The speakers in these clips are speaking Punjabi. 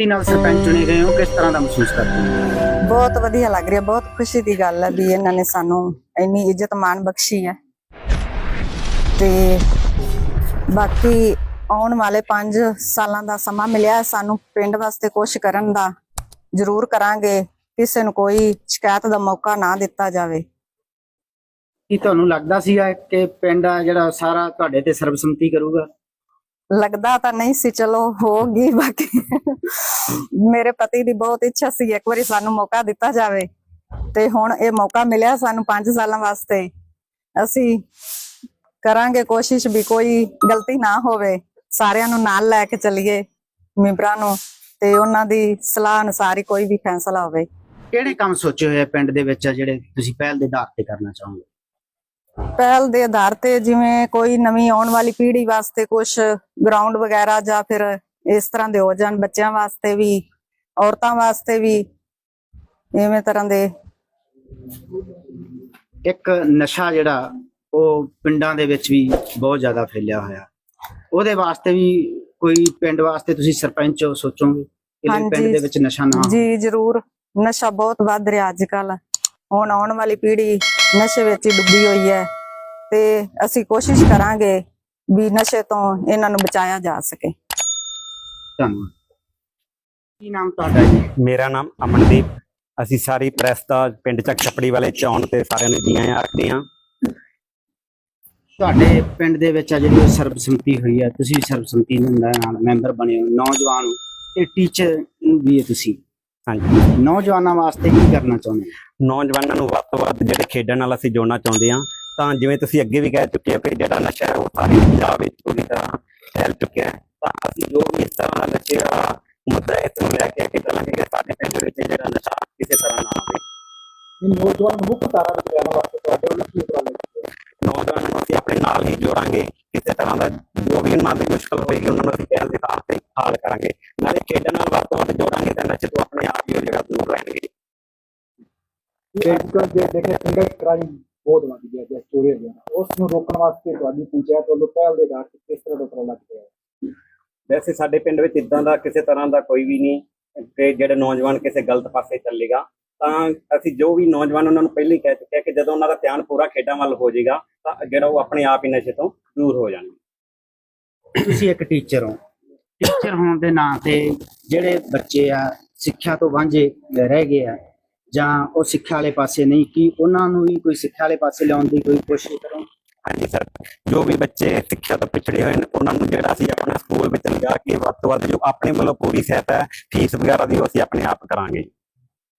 ਸਰਬਸੰਮਤੀ ਨਾਲ ਸਰਪੰਚ ਚੁਣੇ ਗਏ ਹੋ ਕਿਸ ਤਰ੍ਹਾਂ ਦਾ ਮਹਿਸੂਸ ਕਰਦੇ ਹੋ? ਬਹੁਤ ਵਧੀਆ ਲੱਗ ਰਿਹਾ ਬਹੁਤ ਖੁਸ਼ੀ ਦੀ ਗੱਲ ਹੈ ਵੀ ਇਹਨਾਂ ਨੇ ਸਾਨੂੰ ਇੰਨੀ ਇੱਜ਼ਤ ਮਾਣ ਬਖਸ਼ੀ ਹੈ। ਤੇ ਬਾਕੀ ਆਉਣ ਵਾਲੇ 5 ਸਾਲਾਂ ਦਾ ਸਮਾਂ ਮਿਲਿਆ ਹੈ ਸਾਨੂੰ ਪਿੰਡ ਵਾਸਤੇ ਕੁਝ ਕਰਨ ਦਾ ਜ਼ਰੂਰ ਕਰਾਂਗੇ ਕਿਸੇ ਨੂੰ ਕੋਈ ਸ਼ਿਕਾਇਤ ਦਾ ਮੌਕਾ ਨਾ ਦਿੱਤਾ ਜਾਵੇ। ਕੀ ਤੁਹਾਨੂੰ ਲੱਗਦਾ ਸੀਗਾ ਕਿ ਪਿੰਡ ਆ ਜਿਹੜਾ ਸਾਰਾ ਤੁਹਾਡੇ ਤੇ ਸਰਬਸੰਮਤੀ ਕਰੂਗਾ? ਲੱਗਦਾ ਤਾਂ ਨਹੀਂ ਸੀ, ਚਲੋ ਹੋ ਗਈ, ਬਾਕੀ ਮੇਰੇ ਪਤੀ ਦੀ ਬਹੁਤ ਇੱਛਾ ਸੀ, ਇੱਕ ਵਾਰੀ ਸਾਨੂੰ ਮੌਕਾ ਦਿੱਤਾ ਜਾਵੇ। ਤੇ ਹੁਣ ਇਹ ਮੌਕਾ ਮਿਲਿਆ ਸਾਨੂੰ 5 ਸਾਲਾਂ ਵਾਸਤੇ। ਅਸੀਂ ਕਰਾਂਗੇ ਕੋਸ਼ਿਸ਼ ਵੀ ਕੋਈ ਗਲਤੀ ਨਾ ਹੋਵੇ। ਸਾਰਿਆਂ ਨੂੰ ਨਾਲ ਲੈ ਕੇ ਚੱਲੀਏ ਮੈਂਬਰਾਂ ਨੂੰ ਤੇ ਉਹਨਾਂ ਦੀ ਸਲਾਹ ਅਨੁਸਾਰ ਹੀ ਕੋਈ ਵੀ ਫੈਸਲਾ ਹੋਵੇ। ਕਿਹੜੇ ਕੰਮ ਸੋਚੇ ਹੋਏ ਆ ਪਿੰਡ ਦੇ ਵਿੱਚ ਆ ਜਿਹੜੇ ਤੁਸੀਂ ਪਹਿਲ ਦੇ ਆਧਾਰ ਤੇ ਕਰਨਾ ਚਾਹੋਗੇ? ਪਹਿਲ ਦੇ ਆਧਾਰ ਤੇ ਜਿਵੇਂ ਕੋਈ ਨਵੀਂ ਆਉਣ ਵਾਲੀ ਪੀੜ੍ਹੀ ਵਾਸਤੇ ਕੁਝ ਗਰਾਊਂਡ ਵਗੈਰਾ ਜਾਂ ਫਿਰ ਇਸ ਤਰ੍ਹਾਂ ਦੇ ਹੋ ਜਾਣ ਬੱਚਿਆਂ ਵਾਸਤੇ ਵੀ ਔਰਤਾਂ ਵਾਸਤੇ ਵੀ ਇਵੇਂ ਤਰ੍ਹਾਂ ਦੇ। ਇੱਕ ਨਸ਼ਾ ਜਿਹੜਾ ਉਹ ਪਿੰਡਾਂ ਦੇ ਵਿੱਚ ਵੀ ਬਹੁਤ ਜ਼ਿਆਦਾ ਫੈਲਿਆ ਹੋਇਆ। ਉਹਦੇ ਵਾਸਤੇ ਵੀ ਕੋਈ ਪਿੰਡ ਵਾਸਤੇ ਤੁਸੀਂ ਸਰਪੰਚ ਹੋ ਸੋਚੋਗੇ? ਕਿ ਪਿੰਡ। ਦੇ ਵਿੱਚ ਨਸ਼ਾ ਨਾ ਜੀ ਜ਼ਰੂਰ। ਨਸ਼ਾ ਬਹੁਤ ਵੱਧ ਰਿਹਾ ਅੱਜ ਕੱਲ ਹੁਣ ਆਉਣ ਵਾਲੀ ਪੀੜ੍ਹੀ ਨਸ਼ੇ ਵਿੱਚ ਹੀ ਡੁੱਬੀ ਹੋਈ ਹੈ ਤੇ ਅਸੀਂ ਕੋਸ਼ਿਸ਼ ਕਰਾਂਗੇ ਵੀ ਨਸ਼ੇ ਤੋਂ ਇਹਨਾਂ ਨੂੰ ਬਚਾਇਆ ਜਾ ਸਕੇ। ਧੰਨਵਾਦ। ਕੀ ਨਾਮ ਤੁਹਾਡਾ ਜੀ? ਮੇਰਾ ਨਾਮ ਅਮਨਦੀਪ। ਅਸੀਂ ਸਾਰੀ ਪ੍ਰੈਸ ਦਾ ਪਿੰਡ ਚੱਕ ਛਪੜੀ ਵਾਲੇ ਚੌਣ ਤੇ ਸਾਰਿਆਂ ਨੂੰ ਜੀ ਆਇਆਂ ਆਖਦੇ ਹਾਂ। ਤੁਹਾਡੇ ਪਿੰਡ ਦੇ ਵਿੱਚ ਆ ਜਿਹੜੀ ਸਰਬਸੰਮਤੀ ਹੋਈ ਹੈ ਤੁਸੀਂ ਸਰਬਸੰਮਤੀ ਦੇ ਨਾਲ ਮੈਂਬਰ ਬਣੇ ਹੋ ਨੌਜਵਾਨ ਤੇ ਟੀਚਰ ਵੀ ਹੈ ਤੁਸੀਂ। ਹਾਂਜੀ। ਨੌਜਵਾਨਾਂ ਵਾਸਤੇ ਕੀ ਕਰਨਾ ਚਾਹੁੰਦੇ ਹੋ? ਨੌਜਵਾਨਾਂ ਨੂੰ ਵੱਧ ਤੋਂ ਵੱਧ ਜਿਹੜੇ ਖੇਡਣ ਨਾਲ ਅਸੀਂ ਜੋੜਨਾ ਚਾਹੁੰਦੇ ਹਾਂ ਤਾਂ ਜਿਵੇਂ ਤੁਸੀਂ ਅੱਗੇ ਵੀ ਕਹਿ ਚੁੱਕੇ ਹੋ ਕਿ ਜਿਹੜਾ ਨਸ਼ਾ ਹੈ ਉਹ ਸਾਰੇ ਪੰਜਾਬ ਵਿੱਚ ਪੂਰੀ ਤਰ੍ਹਾਂ ਫੈਲ ਚੁੱਕਿਆ ਹੈ ਤਾਂ ਅਸੀਂ ਜੋ ਵੀ ਇਸ ਤਰ੍ਹਾਂ ਦਾ ਨਸ਼ੇ ਦਾ ਮੁੱਦਾ ਇਸ ਨੂੰ ਲੈ ਕੇ ਅੱਗੇ ਚੱਲਾਂਗੇ ਕਿ ਸਾਡੇ ਪਿੰਡ ਵਿੱਚ ਜਿਹੜਾ ਨਸ਼ਾ ਕਿਸੇ ਤਰ੍ਹਾਂ ਨਾ ਆਵੇ। ਨੌਜਵਾਨ ਮੁੱਖ ਧਾਰਾ ਵਿੱਚ ਲਿਆਉਣ ਵਾਸਤੇ ਤੁਹਾਡੇ ਵੱਲੋਂ ਕੀ ਉਪਰਾਲੇ? ਨੌਜਵਾਨਾਂ ਨੂੰ ਅਸੀਂ ਆਪਣੇ ਨਾਲ ਹੀ ਜੋੜਾਂਗੇ ਕਿਸੇ ਤਰ੍ਹਾਂ ਦਾ ਜੋ ਵੀ ਉਹਨਾਂ ਦੀ ਮੁਸ਼ਕਲ ਹੋਏਗੀ ਉਹਨਾਂ ਨੂੰ ਅਸੀਂ ਪਹਿਲ ਦੇ ਤੌਰ ਤੇ ਹੱਲ ਕਰਾਂਗੇ। ਨਾਲੇ ਖੇਡਣ ਨਾਲ ਵੱਧ ਤੋਂ ਵੱਧ ਜੋੜਾਂਗੇ ਤਾਂ ਨਸ਼ੇ ਤੋਂ ਆਪਣੇ ਆਪ ਹੀ ਉਹ ਜਿਹੜਾ ਦੂਰ ਰਹਿਣਗੇ। ਅੱਜ ਕੱਲ੍ਹ ਜੇ ਦੇਖੇ ਪਿੰਡਾਂ 'ਚ ਕ੍ਰਾਈਮ ਬਹੁਤ ਵੱਧ ਗਿਆ ਜਾਂ ਚੋਰੀ ਹੋ ਗਿਆ ਉਸ ਨੂੰ ਰੋਕਣ ਵਾਸਤੇ ਤੁਹਾਡੀ ਪੰਚਾਇਤ ਵੱਲੋਂ ਪਹਿਲ ਦੇ ਆਧਾਰ ਤੇ ਕਿਸ ਤਰ੍ਹਾਂ ਦਾ ਉਪਰਾਲਾ ਕੀਤਾ ਹੈ ਵੈਸੇ ਸਾਡੇ ਪਿੰਡ ਵਿੱਚ ਇਦਾਂ ਦਾ ਕਿਸੇ ਤਰ੍ਹਾਂ ਦਾ ਕੋਈ ਵੀ ਨਹੀਂ ਕਿ ਜਿਹੜੇ ਨੌਜਵਾਨ ਕਿਸੇ ਗਲਤ ਪਾਸੇ ਚੱਲੇਗਾ ਤਾਂ ਅਸੀਂ ਜੋ ਵੀ ਨੌਜਵਾਨ ਉਹਨਾਂ ਨੂੰ ਪਹਿਲਾਂ ਹੀ ਕਹਿ ਚੁੱਕੇ ਹਾਂ ਕਿ ਜਦੋਂ ਉਹਨਾਂ ਦਾ ਧਿਆਨ ਪੂਰਾ ਖੇਡਾਂ ਵੱਲ ਹੋ ਜਾਏਗਾ ਤਾਂ ਜਿਹੜਾ ਉਹ ਆਪਣੇ ਆਪ ਹੀ ਨਸ਼ੇ ਤੋਂ ਦੂਰ ਹੋ ਜਾਣਗੇ। ਤੁਸੀਂ ਇੱਕ ਟੀਚਰ ਹੋ। ਟੀਚਰ ਹੋਣ ਦੇ ਨਾਂ ਤੇ ਜਿਹੜੇ ਬੱਚੇ ਆ ਸਿੱਖਿਆ ਤੋਂ ਵਾਂਝੇ ਰਹਿ ਗਏ ਆ ਜਾਂ ਉਹ ਸਿੱਖਿਆ ਵਾਲੇ ਪਾਸੇ ਨਹੀਂ ਕੀ ਉਹਨਾਂ ਨੂੰ ਵੀ ਕੋਈ ਸਿੱਖਿਆ ਵਾਲੇ ਪਾਸੇ ਲਿਆਉਣ ਦੀ ਕੋਈ ਕੋਸ਼ਿਸ਼ ਕਰੋ ਹਾਂਜੀ ਸਰ ਜੋ ਵੀ ਬੱਚੇ ਸਿੱਖਿਆ ਤੋਂ ਪਿਛੜੇ ਹੋਏ ਨੇ ਉਹਨਾਂ ਨੂੰ ਜਿਹੜਾ ਅਸੀਂ ਆਪਣਾ ਸਕੂਲ ਵਿੱਚ ਲਿਜਾ ਕੇ ਵੱਧ ਤੋਂ ਵੱਧ ਜੋ ਆਪਣੇ ਵੱਲੋਂ ਪੂਰੀ ਸਹਾਇਤਾ ਫੀਸ ਵਗੈਰਾ ਦੀ ਉਹ ਅਸੀਂ ਆਪਣੇ ਆਪ ਕਰਾਂਗੇ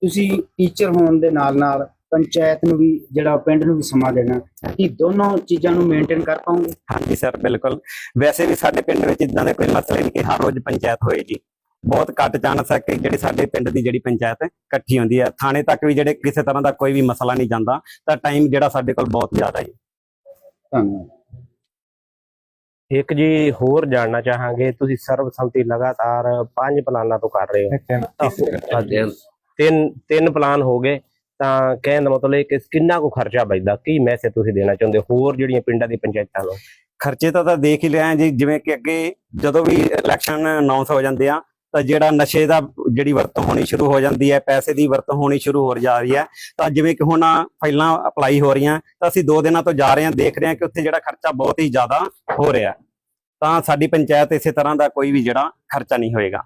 ਤੁਸੀਂ ਟੀਚਰ ਹੋਣ ਦੇ ਨਾਲ ਨਾਲ ਪੰਚਾਇਤ ਨੂੰ ਵੀ ਜਿਹੜਾ ਪਿੰਡ ਨੂੰ ਵੀ ਸਮਾਂ ਦੇਣਾ ਕੀ ਦੋਨੋਂ ਚੀਜ਼ਾਂ ਨੂੰ ਮੇਨਟੇਨ ਕਰ ਪਾਉਂਗੇ ਹਾਂਜੀ ਸਰ ਬਿਲਕੁਲ। ਵੈਸੇ ਵੀ ਸਾਡੇ ਪਿੰਡ ਵਿੱਚ ਇਦਾਂ ਦੇ ਕੋਈ ਮਸਲੇ ਨਹੀਂ ਕਿ ਹਰ ਰੋਜ਼ ਪੰਚਾਇਤ ਹੋਏ ਜੀ। ਬਹੁਤ ਘੱਟ ਚਾਂਸ ਹੈ ਕਿ ਜਿਹੜੀ ਸਾਡੇ ਪਿੰਡ ਦੀ ਜਿਹੜੀ ਪੰਚਾਇਤ ਹੈ ਇਕੱਠੀ ਹੁੰਦੀ ਹੈ। ਥਾਣੇ ਤੱਕ ਵੀ ਜਿਹੜੇ ਕਿਸੇ ਤਰ੍ਹਾਂ ਦਾ ਕੋਈ ਵੀ ਮਸਲਾ ਨਹੀਂ ਜਾਂਦਾ ਤਾਂ ਟਾਈਮ ਜਿਹੜਾ ਸਾਡੇ ਕੋਲ ਬਹੁਤ ਜ਼ਿਆਦਾ ਹੈ। ਧੰਨਵਾਦ। ਇੱਕ ਜੀ ਹੋਰ ਜਾਣਨਾ ਚਾਹਾਂਗੇ ਤੁਸੀਂ ਸਰਬਸੰਮਤੀ ਲਗਾਤਾਰ ਪੰਜ ਪਲਾਨਾਂ ਤੋਂ ਕਰ ਰਹੇ ਹੋ। ਤਿੰਨ ਤਿੰਨ ਪਲਾਨ ਹੋ ਗਏ ਤਾਂ ਕਹਿਣ ਦਾ ਮਤਲਬ ਇਹ ਕਿ ਕਿੰਨਾ ਕੁ ਖਰਚਾ ਬਚਦਾ ਕੀ ਮੈਸੇਜ ਤੁਸੀਂ ਦੇਣਾ ਚਾਹੁੰਦੇ ਹੋ? ਹੋਰ ਜਿਹੜੀਆਂ ਪਿੰਡਾਂ ਦੀ ਪੰਚਾਇਤਾਂ ਨੂੰ? ਖਰਚੇ ਤਾਂ ਤਾਂ ਦੇਖ ਹੀ ਲਿਆ ਜੀ ਜਿਵੇਂ ਕਿ ਅੱਗੇ ਜਦੋਂ ਵੀ ਇਲੈਕਸ਼ਨ ਅਨਾਉਂਸ ਹੋ ਜਾਂਦੇ ਆ ਤਾਂ ਜਿਹੜਾ ਨਸ਼ੇ ਦਾ ਜਿਹੜੀ ਵਰਤੋਂ ਹੋਣੀ ਸ਼ੁਰੂ ਹੋ ਜਾਂਦੀ ਹੈ, ਪੈਸੇ ਦੀ ਵਰਤੋਂ ਹੋਣੀ ਸ਼ੁਰੂ ਹੋ ਜਾ ਰਹੀ ਹੈ, ਤਾਂ ਜਿਵੇਂ ਕਿ ਹੁਣ ਫਾਈਲਾਂ ਅਪਲਾਈ ਹੋ ਰਹੀਆਂ, ਤਾਂ ਅਸੀਂ ਦੋ ਦਿਨਾਂ ਤੋਂ ਜਾ ਰਹੇ ਹਾਂ, ਦੇਖ ਰਹੇ ਹਾਂ ਕਿ ਉੱਥੇ ਜਿਹੜਾ ਖਰਚਾ ਬਹੁਤ ਹੀ ਜ਼ਿਆਦਾ ਹੋ ਰਿਹਾ ਤਾਂ ਸਾਡੀ ਪੰਚਾਇਤ ਇਸੇ ਤਰ੍ਹਾਂ ਦਾ ਕੋਈ ਵੀ ਜਿਹੜਾ ਖਰਚਾ ਨਹੀਂ ਹੋਏਗਾ।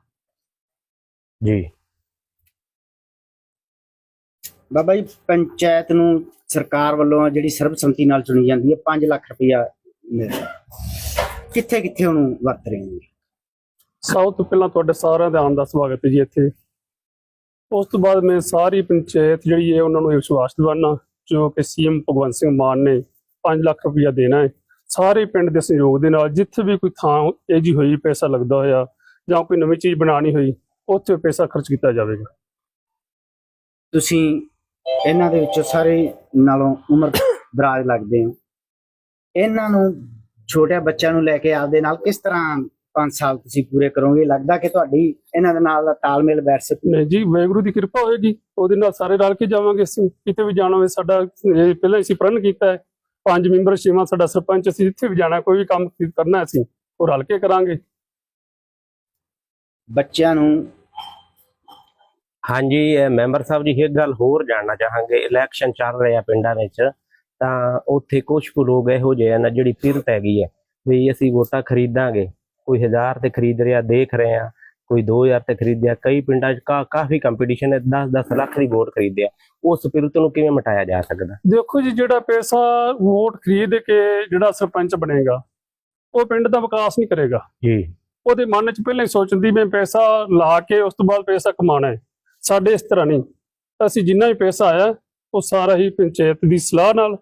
ਜੀ। ਬਾਬਾ ਜੀ, ਪੰਚਾਇਤ ਨੂੰ ਸਰਕਾਰ ਵੱਲੋਂ ਜਿਹੜੀ ਸਰਬਸੰਮਤੀ ਨਾਲ ਚੁਣੀ ਜਾਂਦੀ ਹੈ 5 ਲੱਖ ਰੁਪਇਆ ਮਿਲਦਾ ਕਿੱਥੇ ਕਿੱਥੇ ਉਹਨੂੰ ਵਰਤ ਰਹੇ ਹੋ? ਸਭ ਤੋਂ ਪਹਿਲਾਂ ਤੁਹਾਡੇ ਸਾਰਿਆਂ ਦਾ ਆਉਣ ਦਾ ਸਵਾਗਤ ਹੈ ਜੀ ਇੱਥੇ। ਉਸ ਤੋਂ ਬਾਅਦ ਮੈਂ ਸਾਰੀ ਪੰਚਾਇਤ ਜਿਹੜੀ ਹੈ, ਉਹਨਾਂ ਨੂੰ ਇਹ ਵਿਸ਼ਵਾਸ ਦਿਵਾਉਣਾ ਜੋ ਕਿ ਸੀਐਮ ਭਗਵੰਤ ਸਿੰਘ ਮਾਨ ਨੇ 5 ਲੱਖ ਰੁਪਇਆ ਦੇਣਾ ਹੈ। ਸਾਰੇ ਪਿੰਡ ਦੇ ਸਹਿਯੋਗ ਦੇ ਨਾਲ ਜਿੱਥੇ ਵੀ ਕੋਈ ਥਾਂ ਇਹ ਜੀ ਹੋਈ, ਪੈਸਾ ਲੱਗਦਾ ਹੋਇਆ ਜਾਂ ਕੋਈ ਨਵੀਂ ਚੀਜ਼ ਬਣਾਉਣੀ ਹੋਈ, ਉੱਥੇ ਪੈਸਾ ਖਰਚ ਕੀਤਾ ਜਾਵੇਗਾ। ਤੁਸੀਂ ਇਹਨਾਂ ਦੇ ਵਿੱਚੋਂ ਸਾਰੇ ਨਾਲੋਂ ਉਮਰ ਦਰਾਜ ਲੱਗਦੇ ਹੋ। ਇਹਨਾਂ ਨੂੰ ਛੋਟੇ ਬੱਚਿਆਂ ਨੂੰ ਲੈ ਕੇ ਆਪਦੇ ਨਾਲ ਕਿਸ ਤਰ੍ਹਾਂ 5 ਸਾਲ ਤੁਸੀਂ ਪੂਰੇ ਕਰੋਗੇ ਲੱਗਦਾ ਕਿ ਤੁਹਾਡੀ ਇਹਨਾਂ ਦੇ ਨਾਲ ਦਾ ਤਾਲਮੇਲ ਬੈਠ ਸਕੂ। ਨਹੀਂ ਜੀ ਵਾਹਿਗੁਰੂ ਦੀ ਕਿਰਪਾ ਹੋਏਗੀ ਉਹਦੇ ਨਾਲ ਸਾਰੇ ਰਲ ਕੇ ਜਾਵਾਂਗੇ ਅਸੀਂ। ਕਿਤੇ ਵੀ ਜਾਣਾ ਹੋਵੇ ਸਾਡਾ ਇਹ ਪਹਿਲਾਂ ਅਸੀਂ ਪ੍ਰਣ ਕੀਤਾ ਹੈ ਪੰਜ ਮੈਂਬਰ ਛੇਵਾਂ ਸਾਡਾ ਸਰਪੰਚ ਅਸੀਂ ਜਿੱਥੇ ਵੀ ਜਾਣਾ ਕੋਈ ਵੀ ਕੰਮ ਕਰਨਾ ਅਸੀਂ ਉਹ ਰਲ ਕੇ ਕਰਾਂਗੇ। ਬੱਚਿਆਂ ਨੂੰ ਹਾਂਜੀ ਇਹ ਮੈਂਬਰ ਸਾਹਿਬ ਜੀ ਇੱਕ ਗੱਲ ਹੋਰ ਜਾਣਨਾ ਚਾਹਾਂਗੇ। ਇਲੈਕਸ਼ਨ ਚੱਲ ਰਿਹਾ ਪਿੰਡਾਂ ਵਿੱਚ ਤਾਂ ਉੱਥੇ ਕੁਝ ਕੁ ਲੋਕ ਇਹੋ ਜਿਹੇ ਹਨ ਜਿਹੜੀ ਪਿਰਤ ਹੈਗੀ ਹੈ ਵੀ ਅਸੀਂ ਵੋਟਾਂ ਖਰੀਦਾਂਗੇ। ਕੋਈ 1000 ਤੇ ਖਰੀਦ ਰਿਹਾ ਦੇਖ ਰਹੇ ਆ ਕੋਈ 2000 ਤੇ ਖਰੀਦਿਆ ਕਈ ਪਿੰਡਾਂ 'ਚ ਕਾ- ਕਾਫੀ ਕੰਪੀਟੀਸ਼ਨ ਹੈ 10-10 ਲੱਖ ਦੀ ਵੋਟ ਖਰੀਦਿਆ ਉਸ ਪਿਰਤ ਨੂੰ ਕਿਵੇਂ ਮਟਾਇਆ ਜਾ ਸਕਦਾ? ਦੇਖੋ ਜੀ ਜਿਹੜਾ ਪੈਸਾ ਵੋਟ ਖਰੀਦ ਕੇ ਜਿਹੜਾ ਸਰਪੰਚ ਬਣੇਗਾ ਉਹ ਪਿੰਡ ਦਾ ਵਿਕਾਸ ਨਹੀਂ ਕਰੇਗਾ। ਜੀ। ਉਹਦੇ ਮਨ 'ਚ ਪਹਿਲਾਂ ਹੀ ਸੋਚਦੀ ਮੈਂ ਪੈਸਾ ਲਾ ਕੇ ਉਸ ਤੋਂ ਬਾਅਦ ਪੈਸਾ ਕਮਾਉਣਾ ਹੈ। ਸਾਡੇ ਇਸ ਤਰ੍ਹਾਂ ਨਹੀਂ। ਅਸੀਂ ਜਿੰਨਾ ਵੀ ਪੈਸਾ ਆਇਆ ਉਹ ਸਾਰਾ ਹੀ ਪੰਚਾਇਤ ਦੀ ਸਲਾਹ ਨਾਲ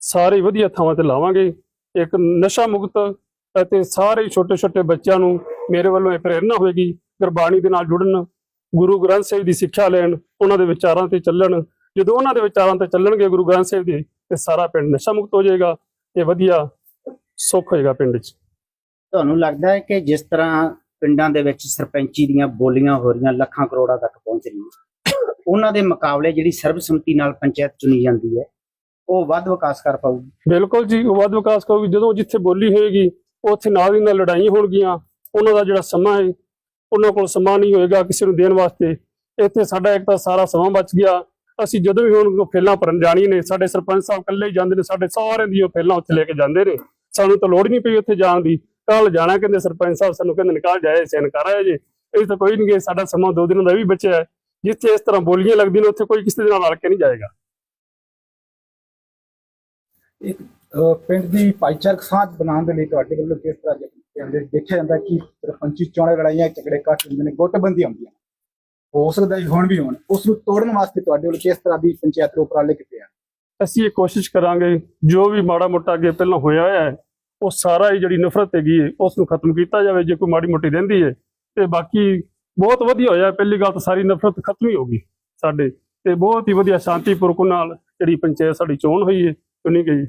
ਸਾਰੇ ਵਧੀਆ ਥਾਵਾਂ ਤੇ ਲਾਵਾਂਗੇ। ਇੱਕ ਨਸ਼ਾ ਮੁਕਤ ਅਤੇ ਸਾਰੇ ਛੋਟੇ ਛੋਟੇ ਬੱਚਿਆਂ ਨੂੰ ਮੇਰੇ ਵੱਲੋਂ ਇਹ ਪ੍ਰੇਰਣਾ ਹੋਏਗੀ ਗੁਰਬਾਣੀ ਦੇ ਨਾਲ ਜੁੜਨ ਗੁਰੂ ਗ੍ਰੰਥ ਸਾਹਿਬ ਦੀ ਸਿੱਖਿਆ ਲੈਣ ਉਹਨਾਂ ਦੇ ਵਿਚਾਰਾਂ ਤੇ ਚੱਲਣ। ਜਦੋਂ ਉਹਨਾਂ ਦੇ ਵਿਚਾਰਾਂ ਤੇ ਚੱਲਣਗੇ ਗੁਰੂ ਗ੍ਰੰਥ ਸਾਹਿਬ ਦੇ ਤੇ ਸਾਰਾ ਪਿੰਡ ਨਸ਼ਾ ਮੁਕਤ ਹੋ ਜਾਏਗਾ ਤੇ ਵਧੀਆ ਸੁੱਖ ਹੋਏਗਾ ਪਿੰਡ 'ਚ। ਤੁਹਾਨੂੰ ਲੱਗਦਾ ਹੈ ਕਿ ਜਿਸ ਤਰ੍ਹਾਂ ਪਿੰਡਾਂ ਦੇ ਵਿੱਚ ਸਰਪੰਚੀ ਦੀਆਂ ਬੋਲੀਆਂ ਹੋ ਰਹੀਆਂ ਲੱਖਾਂ ਕਰੋੜਾਂ ਤੱਕ ਪਹੁੰਚ ਰਹੀਆਂ ਉਹਨਾਂ ਦੇ ਮੁਕਾਬਲੇ ਜਿਹੜੀ ਸਰਬਸੰਮਤੀ ਨਾਲ ਪੰਚਾਇਤ ਚੁਣੀ ਜਾਂਦੀ ਹੈ ਉਹ ਵੱਧ ਵਿਕਾਸ ਕਰ ਪਾਊਗੀ? ਬਿਲਕੁਲ ਜੀ ਉਹ ਵੱਧ ਵਿਕਾਸ ਕਰੂਗੀ। ਜਦੋਂ ਜਿੱਥੇ ਬੋਲੀ ਹੋਏਗੀ ਉੱਥੇ ਨਾਲ ਦੀ ਨਾਲ ਲੜਾਈਆਂ ਹੋਣਗੀਆਂ, ਉਹਨਾਂ ਦਾ ਜਿਹੜਾ ਸਮਾਂ ਹੈ, ਉਹਨਾਂ ਕੋਲ ਸਮਾਂ ਨਹੀਂ ਹੋਏਗਾ ਕਿਸੇ ਨੂੰ ਦੇਣ ਵਾਸਤੇ। ਇੱਥੇ ਸਾਡਾ ਇੱਕ ਤਾਂ ਸਾਰਾ ਸਮਾਂ ਬਚ ਗਿਆ। ਅਸੀਂ ਜਦੋਂ ਵੀ ਹੁਣ ਫੇਲਾਂ ਭਰਨ ਜਾਣੀ ਨੇ, ਸਾਡੇ ਸਰਪੰਚ ਸਾਹਿਬ ਇਕੱਲੇ ਹੀ ਜਾਂਦੇ ਨੇ, ਸਾਡੇ ਸਾਰਿਆਂ ਦੀ ਉਹ ਫੇਲਾਂ ਉੱਥੇ ਲੈ ਕੇ ਜਾਂਦੇ ਨੇ। ਸਾਨੂੰ ਤਾਂ ਲੋੜ ਨਹੀਂ ਪਈ ਉੱਥੇ ਜਾਣ ਦੀ। ਕੱਲ ਜਾਣਾ ਕਹਿੰਦੇ ਸਰਪੰਚ ਸਾਹਿਬ, ਸਾਨੂੰ ਕਹਿੰਦੇ ਨਿਕਾਲ ਜਾਏ, ਸੈਨ ਕਰ ਆਏ ਇਹ ਤਾਂ ਕੋਈ ਨਹੀਂ ਗਏ ਸਾਡਾ ਸਮਾਂ ਦੋ ਦਿਨਾਂ ਦਾ ਵੀ ਬਚਿਆ ਜਿੱਥੇ ਇਸ ਤਰ੍ਹਾਂ ਬੋਲੀਆਂ ਲੱਗਦੀਆਂ ਨੇ, ਉੱਥੇ ਕੋਈ ਕਿਸੇ ਦੇ ਨਾਲ ਰਲ ਕੇ ਨਹੀਂ ਜਾਏਗਾ। ਪਿੰਡ ਦੀ ਭਾਈਚਾਰਕ ਸਾਂਝ ਬਣਾਉਣ ਦੇ ਲਈ ਤੁਹਾਡੇ ਵੱਲੋਂ ਕਿਸ ਤਰ੍ਹਾਂ ਦੇ ਦੇਖਿਆ ਜਾਂਦਾ ਕਿ ਸਰਪੰਚੀ ਚੋਣਾਂ ਲੜਾਈਆਂ, ਝਗੜੇ ਕਾਫੀ ਹੁੰਦੇ ਨੇ ਗੁੱਟਬੰਦੀਆਂ ਹੁੰਦੀਆਂ ਹੋ। ਸਕਦਾ ਹੈ ਹੁਣ ਵੀ ਹੋਣ। ਉਸ ਨੂੰ ਤੋੜਨ ਵਾਸਤੇ ਤੁਹਾਡੇ ਵੱਲੋਂ ਕਿਸ ਤਰ੍ਹਾਂ ਦੀ ਪੰਚਾਇਤ ਦੇ ਉਪਰਾਲੇ ਕੀਤੇ ਆ ਅਸੀਂ ਇਹ ਕੋਸ਼ਿਸ਼ ਕਰਾਂਗੇ, ਜੋ ਵੀ ਮਾੜਾ ਮੋਟਾ ਅੱਗੇ ਪਹਿਲਾਂ ਹੋਇਆ ਹੈ, ਉਹ ਸਾਰਾ ਹੀ ਜਿਹੜੀ ਨਫ਼ਰਤ ਹੈਗੀ ਹੈ, ਉਸ ਨੂੰ ਖਤਮ ਕੀਤਾ ਜਾਵੇ, ਜੇ ਕੋਈ ਮਾੜੀ ਮੋਟੀ ਰਹਿੰਦੀ ਹੈ, ਤੇ ਬਾਕੀ ਬਹੁਤ ਵਧੀਆ ਹੋਇਆ ਪਹਿਲੀ ਗੱਲ ਤਾਂ ਸਾਰੀ ਨਫ਼ਰਤ ਖਤਮ ਹੀ ਹੋ ਗਈ ਸਾਡੇ, ਤੇ ਬਹੁਤ ਹੀ ਵਧੀਆ ਸ਼ਾਂਤੀਪੂਰਵਕ ਨਾਲ ਜਿਹੜੀ ਪੰਚਾਇਤ ਸਾਡੀ ਚੋਣ ਹੋਈ ਹੈ, ਚੁਣੀ ਗਈ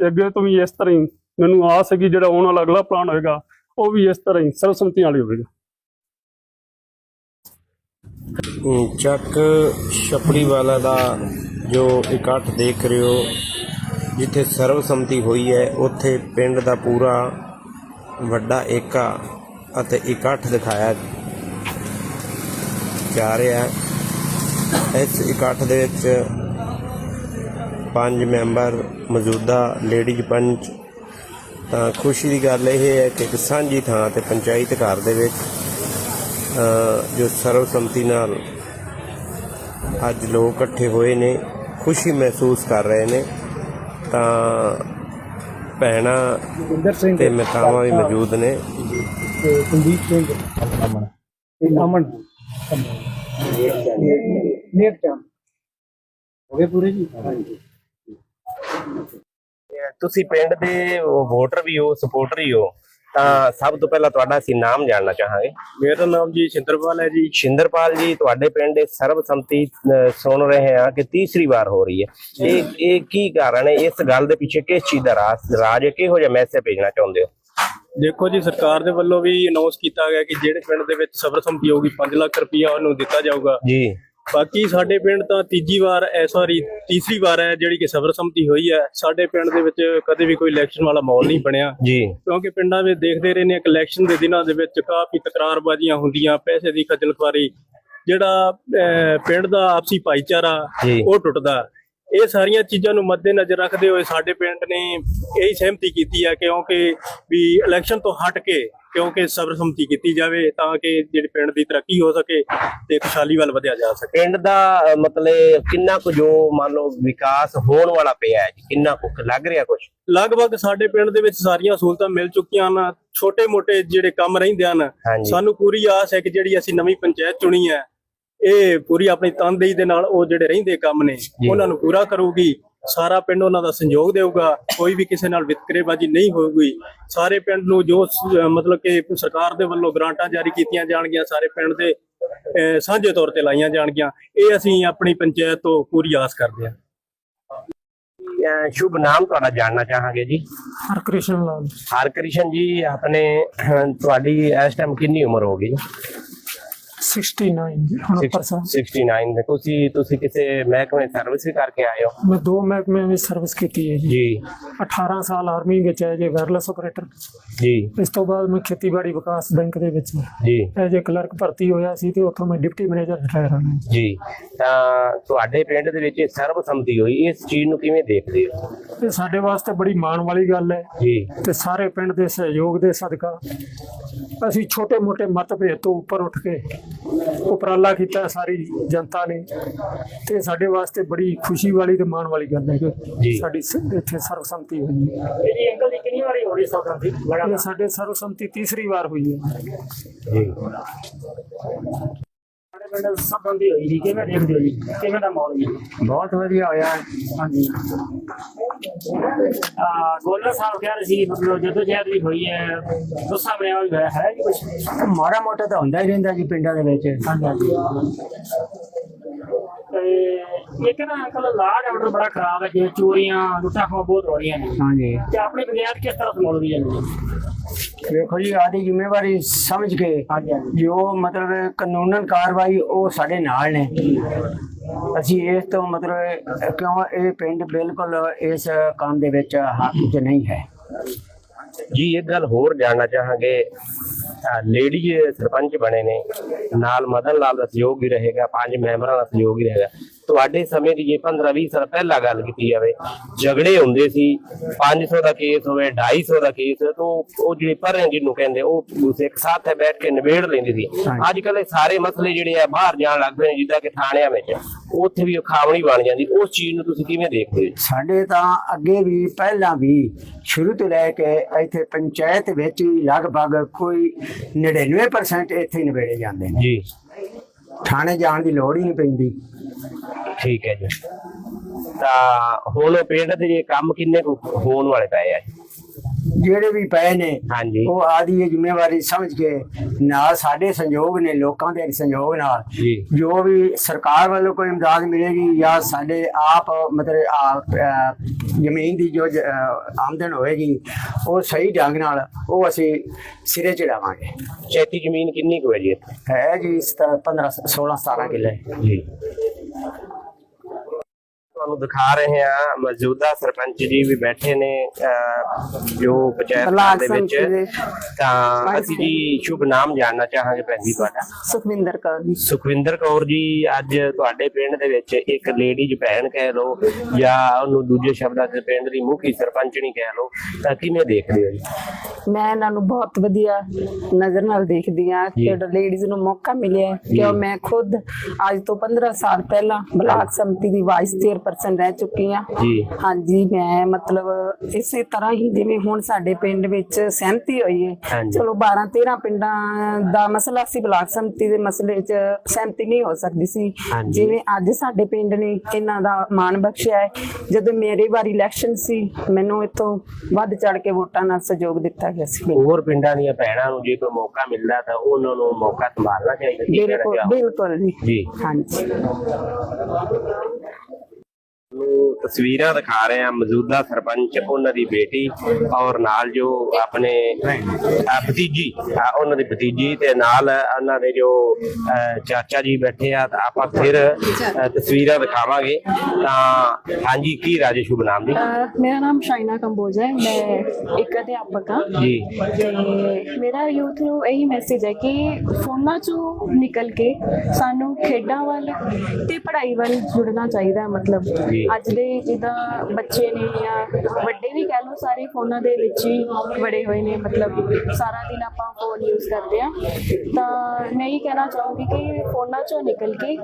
ਤੇ ਅੱਗੇ ਤੋਂ ਵੀ ਇਸ ਤਰ੍ਹਾਂ ਹੀ ਮੈਨੂੰ ਆਸ ਹੈ ਕਿ ਜਿਹੜਾ ਆਉਣ ਵਾਲਾ ਅਗਲਾ ਪਲਾਨ ਹੋਏਗਾ, ਉਹ ਵੀ ਇਸ ਤਰ੍ਹਾਂ ਹੀ ਸਰਬਸੰਮਤੀ ਨਾਲ ਹੋਵੇਗਾ। ਚੱਕ ਛਪੜੀ ਵਾਲਾ ਦਾ ਜੋ ਇਕੱਠ ਦੇਖ ਰਹੇ ਹੋ, ਜਿੱਥੇ ਸਰਵਸੰਮਤੀ ਹੋਈ ਹੈ, ਉੱਥੇ ਪਿੰਡ ਦਾ ਪੂਰਾ ਵੱਡਾ ਏਕਾ ਅਤੇ ਇਕੱਠ ਦਿਖਾਇਆ ਜਾ ਰਿਹਾ ਹੈ। ਇਸ ਇਕੱਠ ਦੇ ਵਿੱਚ ਪੰਜ ਮੈਂਬਰ ਮੌਜੂਦਾ ਲੇਡੀਜ਼ ਪੰਚ। ਤਾਂ ਖੁਸ਼ੀ ਦੀ ਗੱਲ ਇਹ ਹੈ ਕਿ ਇੱਕ ਸਾਂਝੀ ਥਾਂ ਤੇ ਪੰਚਾਇਤ ਘਰ ਦੇ ਵਿੱਚ ਜੋ ਸਰਵਸੰਮਤੀ ਨਾਲ ਅੱਜ ਲੋਕ ਇਕੱਠੇ ਹੋਏ ਨੇ ਖੁਸ਼ੀ ਮਹਿਸੂਸ ਕਰ ਰਹੇ ਨੇ। ਤਾਂ ਭੈਣਾਂ ਜਿੰਦਰ ਸਿੰਘ ਤੇ ਮਿਤਾਵਾਂ ਵੀ ਮੌਜੂਦ ਨੇ। ਤੇ ਕੁਲਦੀਪ ਸਿੰਘ ਅਮਨ। ਤੇ ਅਮਨ ਨੇਕ ਚੰਦ। ਹੋ ਗਏ ਪੂਰੇ ਜੀ? ਹਾਂਜੀ। ਤੁਸੀਂ ਪਿੰਡ ਦੇ ਵੋਟਰ ਵੀ ਹੋ ਸਪੋਰਟਰ ਹੀ ਹੋ ਤਾਂ ਸਭ ਤੋਂ ਪਹਿਲਾਂ ਤੁਹਾਡਾ ਅਸੀਂ ਨਾਮ ਜਾਣਨਾ ਚਾਹਾਂਗੇ। ਮੇਰਾ ਨਾਮ ਜੀ ਸਿੰਦਰਪਾਲ ਹੈ ਜੀ। ਸ਼ਿੰਦਰਪਾਲ ਜੀ ਤੁਹਾਡੇ ਪਿੰਡ ਇਹ ਸਰਬਸੰਮਤੀ ਸੁਣ ਰਹੇ ਹਾਂ ਕਿ ਤੀਸਰੀ ਵਾਰ ਹੋ ਰਹੀ ਹੈ। ਇਹ ਇਹ ਕੀ ਕਾਰਨ ਹੈ? ਇਸ ਗੱਲ ਦੇ ਪਿੱਛੇ ਕਿਸ ਚੀਜ਼ ਦਾ ਰਾਜ ਰਾਜ ਕਿਹੋ ਜਿਹਾ ਮੈਸੇਜ ਭੇਜਣਾ ਚਾਹੁੰਦੇ ਹੋ? ਦੇਖੋ ਜੀ ਸਰਕਾਰ ਦੇ ਵੱਲੋਂ ਵੀ ਅਨਾਉਂਸ ਕੀਤਾ ਗਿਆ ਕਿ ਜਿਹੜੇ ਪਿੰਡ ਦੇ ਵਿੱਚ ਸਰਬਸੰਮਤੀ ਹੋਊਗੀ 5 ਲੱਖ ਰੁਪਇਆ ਉਹਨੂੰ ਦਿੱਤਾ ਜਾਊਗਾ। ਜੀ। ਬਾਕੀ ਸਾਡੇ ਪਿੰਡ ਤਾਂ ਤੀਜੀ ਵਾਰ ਐ ਸੌਰੀ ਤੀਸਰੀ ਵਾਰ ਹੈ ਜਿਹੜੀ ਕਿ ਸਰਬਸੰਮਤੀ ਹੋਈ ਹੈ ਸਾਡੇ ਪਿੰਡ ਦੇ ਵਿੱਚ ਕਦੇ ਵੀ ਕੋਈ ਇਲੈਕਸ਼ਨ ਵਾਲਾ ਮਾਹੌਲ ਨਹੀਂ ਬਣਿਆ। ਜੀ। ਕਿਉਂਕਿ ਪਿੰਡਾਂ ਵਿੱਚ ਦੇਖਦੇ ਰਹੇ ਨੇ ਕਿ ਇਲੈਕਸ਼ਨ ਦੇ ਦਿਨਾਂ ਦੇ ਵਿੱਚ ਕਾਫੀ ਤਕਰਾਰਬਾਜ਼ੀਆਂ ਹੁੰਦੀਆਂ ਪੈਸੇ ਦੀ ਖੱਜਲਖਵਾਰੀ ਜਿਹੜਾ ਅਹ, ਪਿੰਡ ਦਾ ਆਪਸੀ ਭਾਈਚਾਰਾ। ਉਹ ਟੁੱਟਦਾ। ਇਹ ਸਾਰੀਆਂ ਚੀਜ਼ਾਂ ਨੂੰ ਮੱਦੇਨਜ਼ਰ ਰੱਖਦੇ ਹੋਏ ਸਾਡੇ ਪਿੰਡ ਨੇ ਇਹ ਸਹਿਮਤੀ ਕੀਤੀ ਹੈ ਕਿਉਂਕਿ ਵੀ ਇਲੈਕਸ਼ਨ ਤੋਂ ਹਟ ਕੇ ਕਿਉਂਕਿ ਸਰਬਸੰਮਤੀ ਕੀਤੀ ਜਾਵੇ ਤਾਂ ਕਿ ਜਿਹੜੀ ਪਿੰਡ ਦੀ ਤਰੱਕੀ ਹੋ ਸਕੇ ਤੇ ਖੁਸ਼ਹਾਲੀ ਵੱਲ ਵਧਿਆ ਜਾ ਸਕੇ। ਪਿੰਡ ਦਾ ਮਤਲਬ ਕਿੰਨਾ ਕੁ ਜੋ ਮੰਨ ਲਓ ਵਿਕਾਸ ਹੋਣ ਵਾਲਾ ਪਿਆ ਹੈ ਜੀ ਕਿੰਨਾ ਕੁ ਲੱਗ ਰਿਹਾ ਕੁਝ ਲਗਭਗ ਸਾਡੇ ਪਿੰਡ ਦੇ ਵਿੱਚ ਸਾਰੀਆਂ ਸਹੂਲਤਾਂ ਮਿਲ ਚੁੱਕੀਆਂ ਹਨ ਛੋਟੇ-ਮੋਟੇ ਜਿਹੜੇ ਕੰਮ ਰਹਿੰਦੇ ਹਨ ਹਾਂਜੀ। ਸਾਨੂੰ ਪੂਰੀ ਆਸ ਹੈ ਕਿ ਜਿਹੜੀ ਅਸੀਂ ਨਵੀਂ ਪੰਚਾਇਤ ਚੁਣੀ ਹੈ ਇਹ ਪੂਰੀ ਆਪਣੀ ਤਨਦੇਹੀ ਦੇ ਨਾਲ ਉਹ ਜਿਹੜੇ ਰਹਿੰਦੇ ਕੰਮ ਨੇ ਉਹਨਾਂ ਨੂੰ ਪੂਰਾ ਕਰੂਗੀ। ਸਾਰਾ ਪਿੰਡ ਉਹਨਾਂ ਦਾ ਸਹਿਯੋਗ ਦੇਊਗਾ ਕੋਈ ਵੀ ਕਿਸੇ ਨਾਲ ਵਿਤਕਰੇਬਾਜ਼ੀ ਨਹੀਂ ਹੋਊਗੀ। ਸਾਰੇ ਪਿੰਡ ਨੂੰ ਜੋ ਮਤਲਬ ਕਿ ਸਰਕਾਰ ਦੇ ਵੱਲੋਂ ਗ੍ਰਾਂਟਾਂ ਜਾਰੀ ਕੀਤੀਆਂ ਜਾਣਗੀਆਂ ਸਾਰੇ ਪਿੰਡ ਦੇ ਸਾਂਝੇ ਤੌਰ ਤੇ ਲਾਈਆਂ ਜਾਣਗੀਆਂ। ਇਹ ਅਸੀਂ ਆਪਣੀ ਪੰਚਾਇਤ ਤੋਂ ਪੂਰੀ ਆਸ ਕਰਦੇ ਹਾਂ। ਸ਼ੁਭ ਨਾਮ ਤੁਹਾਡਾ ਜਾਣਨਾ ਚਾਹਾਂਗੇ ਜੀ। ਹਰਕ੍ਰਿਸ਼ਨ ਲਾਲ। ਹਰਕ੍ਰਿਸ਼ਨ ਜੀ ਆਪਣੇ ਤੁਹਾਡੀ ਇਸ ਟਾਈਮ ਕਿੰਨੀ ਉਮਰ ਹੋ ਗਈ? 69 ਹੁਣ ਪਰਸਨ 69 ਦੇ ਤੁਸੀਂ ਤੁਸੀਂ ਕਿਸੇ ਮਹਿਕਮੇ ਸਰਵਿਸ ਵੀ ਕਰਕੇ ਆਏ ਹੋ? ਮੈਂ ਦੋ ਮਹਿਕਮੇ ਵਿੱਚ ਸਰਵਿਸ ਕੀਤੀ ਹੈ ਜੀ। ਜੀ। 18 ਸਾਲ ਆਰਮੀ ਵਿੱਚ ਹੈ ਜੇ ਵਾਇਰਲੈਸ ਆਪਰੇਟਰ ਜੀ। ਇਸ ਤੋਂ ਬਾਅਦ ਮੈਂ ਖੇਤੀਬਾੜੀ ਵਿਕਾਸ ਬੈਂਕ ਦੇ ਵਿੱਚ ਜੀ। ਐਜ ਕਲਰਕ ਭਰਤੀ ਹੋਇਆ ਸੀ ਤੇ ਉੱਥੋਂ ਮੈਂ ਡਿਪਟੀ ਮੈਨੇਜਰ ਰਿਟਾਇਰ ਹੋਇਆ। ਜੀ। ਤਾਂ ਤੁਹਾਡੇ ਪਿੰਡ ਦੇ ਵਿੱਚ ਇਹ ਸਰਬਸੰਮਤੀ ਹੋਈ ਇਸ ਚੀਜ਼ ਨੂੰ ਕਿਵੇਂ ਦੇਖਦੇ ਹੋ? ਇਹ ਸਾਡੇ ਵਾਸਤੇ ਬੜੀ ਮਾਣ ਵਾਲੀ ਗੱਲ ਹੈ ਜੀ। ਤੇ ਸਾਰੇ ਪਿੰਡ ਦੇ ਸਹਿਯੋਗ ਦੇ ਸਦਕਾ ਅਸੀਂ ਛੋਟੇ-ਮੋਟੇ ਮਤਭੇਦ ਤੋਂ ਉੱਪਰ ਉੱਠ ਕੇ ਉਪਰਾਲਾ ਕੀਤਾ ਸਾਰੀ ਜਨਤਾ ਨੇ। ਤੇ ਸਾਡੇ ਵਾਸਤੇ ਬੜੀ ਖੁਸ਼ੀ ਵਾਲੀ ਤੇ ਮਾਣ ਵਾਲੀ ਗੱਲ ਹੈ ਜੀ। ਕਿ ਸਾਡੀ ਇੱਥੇ ਸਰਵਸੰਮਤੀ ਹੋਈ ਹੈ। ਇਹ ਅੰਕਲ ਦੀ ਕਿੰਨੀ ਵਾਰੀ ਹੋ ਰਹੀ ਸਰਵਸੰਮਤੀ ਸਾਡੇ ਸਰਵਸੰਮਤੀ ਤੀਸਰੀ ਵਾਰ ਹੋਈ ਹੈ। ਜੀ। ਪਿੰਡ ਸੰਬੰਧੀ ਹੋਈ ਜੀ ਕਿਵੇਂ ਦੇਖਦੇ ਹੋ ਜੀ? ਕਿਵੇਂ ਦਾ ਮਾਹੌਲ ਜੀ? ਬਹੁਤ ਵਧੀਆ ਹੋਇਆ। ਹਾਂਜੀ। ਆ ਗੋਲਰ ਸਾਹਿਬ ਕਹਿ ਰਹੇ ਸੀ ਮਤਲਬ ਜਦੋਂ ਜਹਿਦ ਵੀ ਹੋਈ ਹੈ ਗੁੱਸਾ ਬਣਿਆ ਹੋਇਆ ਹੈ ਜੀ ਕੁਝ ਮਾੜਾ ਮੋਟਾ ਤਾਂ ਹੁੰਦਾ ਹੀ ਰਹਿੰਦਾ ਜੀ ਪਿੰਡਾਂ ਦੇ ਵਿੱਚ। ਤੇ ਇੱਕ ਨਾ ਅੰਕਲ ਲਾਡ ਆਰਡਰ ਬੜਾ ਖਰਾਬ ਹੈ ਜਿਵੇਂ ਚੋਰੀਆਂ ਲੁੱਟਾਂ ਬਹੁਤ ਹੋ ਰਹੀਆਂ ਨੇ। ਹਾਂਜੀ। ਤੇ ਆਪਣੀ ਬੁਨਿਆਦ ਕਿਸ ਤਰ੍ਹਾਂ ਸੰਭਾਲਦੀ ਹੈ ਵੇਖੋ ਜੀ ਆਦੀ ਜ਼ਿੰਮੇਵਾਰੀ ਸਮਝ ਕੇ ਜੋ ਮਤਲਬ ਕਾਨੂੰਨਨ ਕਾਰਵਾਈ ਉਹ ਸਾਡੇ ਨਾਲ ਨੇ। ਅਸੀਂ ਇਸ ਤੋਂ ਮਤਲਬ ਕਿਉਂ ਇਹ ਪਿੰਡ ਬਿਲਕੁਲ ਇਸ ਕੰਮ ਦੇ ਵਿੱਚ ਹੱਕ 'ਚ ਨਹੀਂ ਹੈ। ਜੀ ਇੱਕ ਗੱਲ ਹੋਰ ਜਾਣਨਾ ਚਾਹਾਂਗੇ। ਲੇਡੀ ਸਰਪੰਚ ਬਣੇ ਨੇ ਨਾਲ ਮਦਨ ਲਾਲ ਦਾ ਸਹਿਯੋਗ ਵੀ ਰਹੇਗਾ ਪੰਜ ਮੈਂਬਰਾਂ ਦਾ ਸਹਿਯੋਗ ਵੀ ਰਹੇਗਾ। ਤੁਹਾਡੇ ਸਮੇਂ ਦੀ ਜੇ 15 20 ਸਾਲ ਪਹਿਲਾਂ ਗੱਲ ਕੀਤੀ ਜਾਵੇ ਝਗੜੇ ਹੁੰਦੇ ਸੀ 500 ਦਾ ਕੇਸ ਹੋਵੇ 250 ਦਾ ਕੇਸ ਤਾਂ ਉਹ ਜਿਹੜੇ ਪਰਾਂ ਜਿਹਨੂੰ ਕਹਿੰਦੇ ਉਹ ਇੱਕ ਸਾਥ ਹੈ ਬੈਠ ਕੇ ਨਿਬੇੜ ਲੈਂਦੇ ਸੀ। ਅੱਜ ਕੱਲ੍ਹ ਇਹ ਸਾਰੇ ਮਸਲੇ ਜਿਹੜੇ ਆ ਬਾਹਰ ਜਾਣ ਲੱਗ ਪਏ ਨੇ ਜਿੱਦਾਂ ਕਿ ਥਾਣਿਆਂ ਵਿੱਚ। ਉੱਥੇ ਵੀ ਖਾਵਣੀ ਬਣ ਜਾਂਦੀ। ਉਸ ਚੀਜ਼ ਨੂੰ ਤੁਸੀਂ ਕਿਵੇਂ ਦੇਖਦੇ ਹੋ? ਸਾਡੇ ਤਾਂ ਅੱਗੇ ਵੀ ਪਹਿਲਾਂ ਵੀ ਸ਼ੁਰੂ ਤੋਂ ਲੈ ਕੇ ਇੱਥੇ ਪੰਚਾਇਤ ਵਿੱਚ ਲਗਭਗ ਕੋਈ 99% ਇੱਥੇ ਨਿਬੇੜੇ ਜਾਂਦੇ ਨੇ। ਜੀ। ਥਾਣੇ ਜਾਣ ਦੀ ਲੋੜ ਹੀ ਨਹੀਂ ਪੈਂਦੀ। ਠੀਕ ਹੈ ਜੀ। ਤਾਂ ਹੁਣ ਪਿੰਡ ਦੇ ਜੇ ਕੰਮ ਕਿੰਨੇ ਕੁ ਹੋਣ ਵਾਲੇ ਪਏ ਆ? ਜੀ ਜਿਹੜੇ ਵੀ ਪਏ ਨੇ ਹਾਂਜੀ। ਉਹ ਆਦੀ ਇਹ ਜ਼ਿੰਮੇਵਾਰੀ ਸਮਝ ਕੇ ਨਾਲ ਸਾਡੇ ਸੰਯੋਗ ਨੇ ਲੋਕਾਂ ਦੇ ਸੰਯੋਗ ਨਾਲ ਜੀ। ਵੀ ਸਰਕਾਰ ਵੱਲੋਂ ਕੋਈ ਇਮਦਾਦ ਮਿਲੇਗੀ ਜਾਂ ਸਾਡੇ ਆਪ ਮਤਲਬ ਜ਼ਮੀਨ ਦੀ ਜੋ ਆਮਦਨ ਹੋਏਗੀ ਉਹ ਸਹੀ ਢੰਗ ਨਾਲ ਉਹ ਅਸੀਂ ਸਿਰੇ ਚੜਾਵਾਂਗੇ। ਚੈਤੀ ਜ਼ਮੀਨ ਕਿੰਨੀ ਕੁ ਹੈ ਜੀ ਹੈ ਜੀ 15 16 17 ਕਿੱਲੇ। ਜੀ। ਤੁਹਾਨੂੰ ਦਿਖਾ ਰਹੇ ਹਾਂ। ਮੌਜੂਦਾ ਸਰਪੰਚ ਜੀ ਵੀ ਬੈਠੇ ਨੇ ਅਹ, ਜੋ ਪੰਚਾਇਤ ਘਰ ਦੇ ਵਿੱਚ। ਤਾਂ ਅਸੀਂ ਜੀ ਸ਼ੁਭ ਨਾਮ ਜਾਣਨਾ ਚਾਹਾਂਗੇ ਭੈਣ ਜੀ ਤੁਹਾਡਾ। ਸੁਖਵਿੰਦਰ ਕੌਰ ਜੀ। ਸੁਖਵਿੰਦਰ ਕੌਰ ਜੀ ਅੱਜ ਤੁਹਾਡੇ ਪਿੰਡ ਦੇ ਵਿੱਚ ਇੱਕ ਲੇਡੀਜ਼ ਭੈਣ ਕਹਿ ਲਓ ਜਾਂ ਉਹਨੂੰ ਦੂਜੇ ਸ਼ਬਦਾਂ 'ਚ ਪਿੰਡ ਦੀ ਮੁਖੀ ਸਰਪੰਚਣੀ ਕਹਿ ਲਓ ਤਾਂ ਕਿਵੇਂ ਦੇਖਦੇ ਹੋ ਜੀ? ਮੈਂ ਇਹਨਾਂ ਨੂੰ ਬਹੁਤ ਵਧੀਆ ਨਜ਼ਰ ਨਾਲ ਦੇਖਦੀ ਆ ਜੀ। ਕਿ ਲੇਡੀਜ਼ ਨੂੰ ਮੌਕਾ ਮਿਲਿਆ ਹੈ ਕਿ ਮੈਂ ਖੁਦ ਅੱਜ ਤੋਂ 15 ਸਾਲ ਪਹਿਲਾਂ ਬਲਾਕ ਸੰਮਤੀ ਦੀ ਵਾਈਸ ਚੇਅਰਪਰਸਨ ਰਹਿ ਚੁੱਕੀ ਆ। ਜੀ। ਹਾਂਜੀ ਮੈਂ ਮਤਲਬ ਇਸੇ ਤਰ੍ਹਾਂ ਹੀ ਜਿਵੇਂ ਹੁਣ ਸਾਡੇ ਪਿੰਡ ਵਿੱਚ ਸਹਿਮਤੀ ਹੋਈ ਹੈ ਹਾਂਜੀ। ਚਲੋ 12 13 ਪਿੰਡਾਂ ਦਾ ਮਸਲਾ ਸੀ ਬਲਾਕ ਸੰਮਤੀ ਦੇ ਮਸਲੇ 'ਚ ਸਹਿਮਤੀ ਨਹੀਂ ਹੋ ਸਕਦੀ ਸੀ। ਹਾਂਜੀ। ਜਿਵੇਂ ਅੱਜ ਸਾਡੇ ਪਿੰਡ ਨੇ ਇਹਨਾਂ ਦਾ ਮਾਣ ਬਖਸ਼ਿਆ ਹੈ ਜਦੋਂ ਮੇਰੀ ਵਾਰੀ ਇਲੈਕਸ਼ਨ ਸੀ ਮੈਨੂੰ ਇਤੋਂ ਵੱਧ ਚੜ ਕੇ ਵੋਟਾਂ ਨਾਲ ਸਹਿਯੋਗ ਦਿੱਤਾ ਗਿਆ ਸੀ। ਹੋਰ ਪਿੰਡਾਂ ਦੀਆਂ ਭੈਣਾਂ ਨੂੰ ਜੇ ਕੋਈ ਮੌਕਾ ਮਿਲਦਾ ਤਾਂ ਉਹਨਾਂ ਨੂੰ ਮੌਕਾ ਸੰਭਾਲਣਾ ਚਾਹੀਦਾ ਕੀ ਕਹਿਣਾ ਬਿਲਕੁਲ ਚਾਹੋਗੇ? ਬਿਲਕੁਲ ਜੀ। ਜੀ। ਹਾਂਜੀ। ਨੂੰ ਤਸਵੀਰਾਂ ਦਿਖਾ ਰਹੇ ਹਾਂ। ਮੌਜੂਦਾ ਸਰਪੰਚ ਉਹਨਾਂ ਦੀ ਬੇਟੀ ਔਰ ਨਾਲ ਜੋ ਆਪਣੇ ਭਤੀਜੀ ਉਹਨਾਂ ਦੀ ਭਤੀਜੀ ਤੇ ਨਾਲ ਉਹਨਾਂ ਦੇ ਜੋ ਚਾਚਾ ਜੀ ਬੈਠੇ ਆ ਤਾਂ ਆਪਾਂ ਫਿਰ ਤਸਵੀਰਾਂ ਦਿਖਾਵਾਂਗੇ। ਤਾਂ ਹਾਂਜੀ ਕੀ ਰਾਜੇ ਸ਼ੁਭ ਨਾਮ ਜੀ? ਮੇਰਾ ਨਾਮ ਸ਼ਾਇਨਾ ਕੰਬੋਜ ਹੈ। ਮੈਂ ਇੱਕ ਅਧਿਆਪਕ ਹਾਂ। ਜੀ। ਮੇਰਾ ਯੂਥ ਨੂੰ ਇਹੀ ਮੈਸੇਜ ਹੈ ਕਿ ਫੋਨਾਂ ਚੋਂ ਨਿਕਲ ਕੇ ਸਾਨੂੰ ਖੇਡਾਂ ਵੱਲ ਤੇ ਪੜ੍ਹਾਈ ਵੱਲ ਜੁੜਨਾ ਚਾਹੀਦਾ ਹੈ। ਮਤਲਬ। ਜੀ। ਅੱਜ ਦੇ ਜਿੱਦਾਂ ਬੱਚੇ ਨੇ ਜਾਂ ਵੱਡੇ ਵੀ ਕਹਿ ਲਓ ਸਾਰੇ ਫੋਨਾਂ ਦੇ ਵਿੱਚ ਹੀ ਵੜੇ ਹੋਏ ਨੇ ਮਤਲਬ ਸਾਰਾ ਦਿਨ ਆਪਾਂ ਫੋਨ ਯੂਜ਼ ਕਰਦੇ ਆ ਤਾਂ ਮੈਂ ਇਹ ਕਹਿਣਾ ਚਾਹੂੰਗੀ ਕਿ ਫੋਨਾਂ ਚੋਂ ਨਿਕਲ ਕੇ